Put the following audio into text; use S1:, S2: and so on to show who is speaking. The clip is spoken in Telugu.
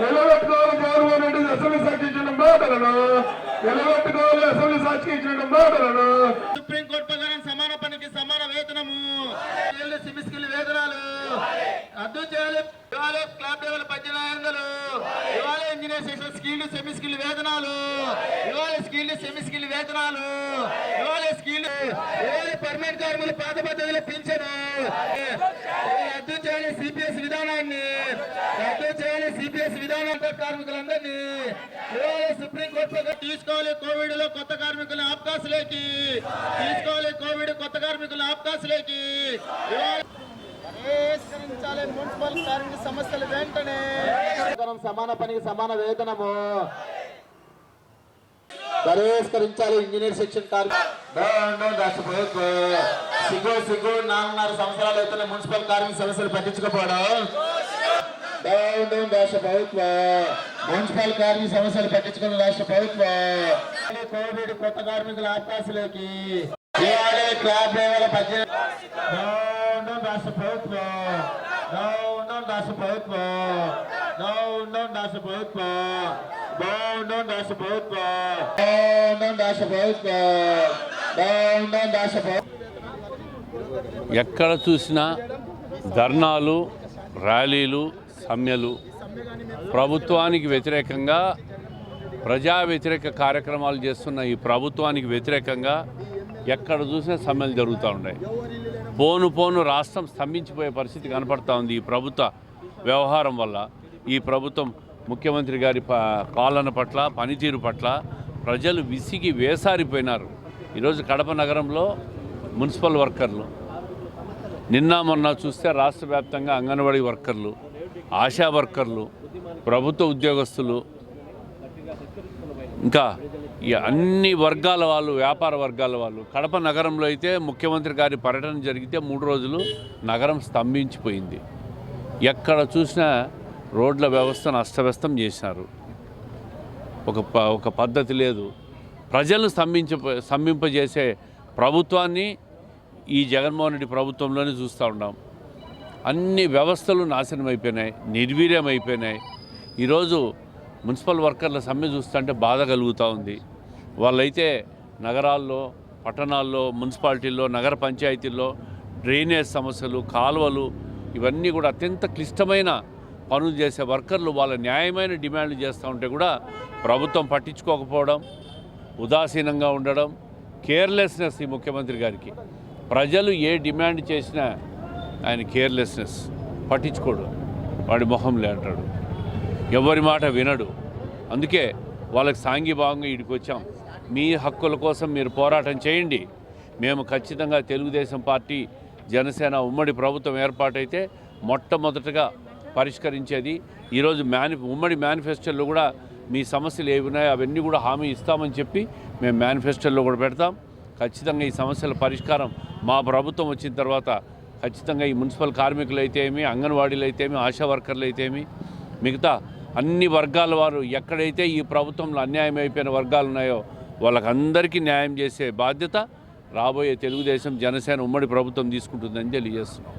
S1: నిలబెట్టుకోవాలి గౌరవం రెడ్డి అసెంబ్లీ సాక్షి ఇచ్చిన మాటలను నిలబెట్టుకోవాలి అసెంబ్లీ సాక్షి ఇచ్చిన మాటలను
S2: సుప్రీంకోర్టు ప్రకారం సమాన పనికి సమాన వేతనము. సిమిస్కిల్ వేతనాలు. రద్దు చేయాలి ఇవాళ లెవెల్ పద్దెనిమిది వందలు. ఇవాళ engineer section skilled semi skill వేతనాలు. ఇవాళ స్కిల్డ్ సెమీ స్కిల్ వేతనాలు ఇవాళ స్కిల్ పర్మనెంట్ కార్మికులు పాత పద్ధతిలో పింఛను. విధానాన్ని రద్దు చేయాలి సిపిఎస్ విధానం కార్మికులందరినీ. ఇవాళ సుప్రీంకోర్టు ప్రకారం తీసుకోవాలి కోవిడ్లో కొత్త కార్మికుల అవకాశాలకి తీసుకోవాలి కోవిడ్ కొత్త కార్మికుల అవకాశాలకి పరిష్కరించాలి మున్సిపల్ కార్మిక సమస్యలు వెంటనే. సమాన పనికి సమాన వేతనము. పరిష్కరించాలి ఇంజనీర్ సెక్షన్ కార్మికులు రాష్ట్ర ప్రభుత్వం సిగ్గు సిగ్గు నాలుగున్నర సంవత్సరాలు అవుతున్న మున్సిపల్ కార్మిక సమస్యలు పట్టించుకోపోవడం. డౌన్ రాష్ట్ర ప్రభుత్వం. మున్సిపల్ కార్మిక సమస్యలు పట్టించుకున్న రాష్ట్ర ప్రభుత్వం. కోవిడ్ కొత్త కార్మికుల అవకాశాలకి క్లాబ్ డ్రైవర్ల పద్దెనిమిది రాష్ట్ర ప్రభుత్వం. డౌన్ రాష్ట్ర ప్రభుత్వం. డౌన్ రాష్ట్ర ప్రభుత్వం. డౌన్ రాష్ట్ర ప్రభుత్వం. డౌన్ రాష్ట్ర ప్రభుత్వం. డౌన్ రాష్ట్ర ప్రభుత్వం.
S3: ఎక్కడ చూసినా ధర్నాలు ర్యాలీలు సమ్మెలు. ప్రభుత్వానికి వ్యతిరేకంగా ప్రజా వ్యతిరేక కార్యక్రమాలు చేస్తున్న ఈ ప్రభుత్వానికి వ్యతిరేకంగా ఎక్కడ చూసినా సమ్మెలు జరుగుతూ ఉన్నాయి. పోను పోను రాష్ట్రం స్తంభించిపోయే పరిస్థితి కనపడతా ఉంది ఈ ప్రభుత్వ వ్యవహారం వల్ల. ఈ ప్రభుత్వం ముఖ్యమంత్రి గారి ప పాలన పట్ల పనితీరు పట్ల ప్రజలు విసిగి వేసారిపోయినారు. ఈరోజు కడప నగరంలో మున్సిపల్ వర్కర్లు. నిన్న మొన్న చూస్తే రాష్ట్ర వ్యాప్తంగా అంగన్వాడీ వర్కర్లు ఆశా వర్కర్లు ప్రభుత్వ ఉద్యోగస్తులు ఇంకా ఈ అన్ని వర్గాల వాళ్ళు వ్యాపార వర్గాల వాళ్ళు. కడప నగరంలో అయితే ముఖ్యమంత్రి గారి పర్యటన జరిగితే మూడు రోజులు నగరం స్తంభించిపోయింది. ఎక్కడ చూసినా రోడ్ల వ్యవస్థను అస్తవ్యస్తం చేశారు. ఒక ప ఒక పద్ధతి లేదు. ప్రజలను స్తంభించ స్తంభింపజేసే ప్రభుత్వాన్ని ఈ జగన్మోహన్ రెడ్డి ప్రభుత్వంలోనే చూస్తూ ఉన్నాం. అన్ని వ్యవస్థలు నాశనం అయిపోయినాయి నిర్వీర్యం అయిపోయినాయి. ఈరోజు మున్సిపల్ వర్కర్ల సమ్మె చూస్తుంటే బాధ కలుగుతూ ఉంది. వాళ్ళైతే నగరాల్లో పట్టణాల్లో మున్సిపాలిటీల్లో నగర పంచాయతీల్లో డ్రైనేజ్ సమస్యలు కాలువలు ఇవన్నీ కూడా అత్యంత క్లిష్టమైన పనులు చేసే వర్కర్లు వాళ్ళ న్యాయమైన డిమాండ్లు చేస్తూ ఉంటే కూడా ప్రభుత్వం పట్టించుకోకపోవడం ఉదాసీనంగా ఉండడం కేర్లెస్నెస్ ఈ ముఖ్యమంత్రి గారికి. ప్రజలు ఏ డిమాండ్ చేసినా ఆయన కేర్లెస్నెస్ పట్టించుకోడు. వాడి మొహంలే అంటాడు. ఎవరి మాట వినడు. అందుకే వాళ్ళకి సాంఘీభావంగా ఇడికి వచ్చాం మీ హక్కుల కోసం మీరు పోరాటం చేయండి. మేము ఖచ్చితంగా తెలుగుదేశం పార్టీ జనసేన ఉమ్మడి ప్రభుత్వం ఏర్పాటైతే మొట్టమొదటగా పరిష్కరించేది. ఈరోజు మేని ఉమ్మడి మేనిఫెస్టోలో కూడా మీ సమస్యలు ఏవి ఉన్నాయో అవన్నీ కూడా హామీ ఇస్తామని చెప్పి మేము మేనిఫెస్టోలో కూడా పెడతాం. ఖచ్చితంగా ఈ సమస్యల పరిష్కారం మా ప్రభుత్వం వచ్చిన తర్వాత ఖచ్చితంగా ఈ మున్సిపల్ కార్మికులు అయితే ఏమి అంగన్వాడీలు అయితేమి ఆశా వర్కర్లు అయితే ఏమి మిగతా అన్ని వర్గాల వారు ఎక్కడైతే ఈ ప్రభుత్వంలో అన్యాయం అయిపోయిన వర్గాలు ఉన్నాయో వాళ్ళకందరికీ న్యాయం చేసే బాధ్యత రాబోయే తెలుగుదేశం జనసేన ఉమ్మడి ప్రభుత్వం తీసుకుంటుందని తెలియజేస్తున్నాం.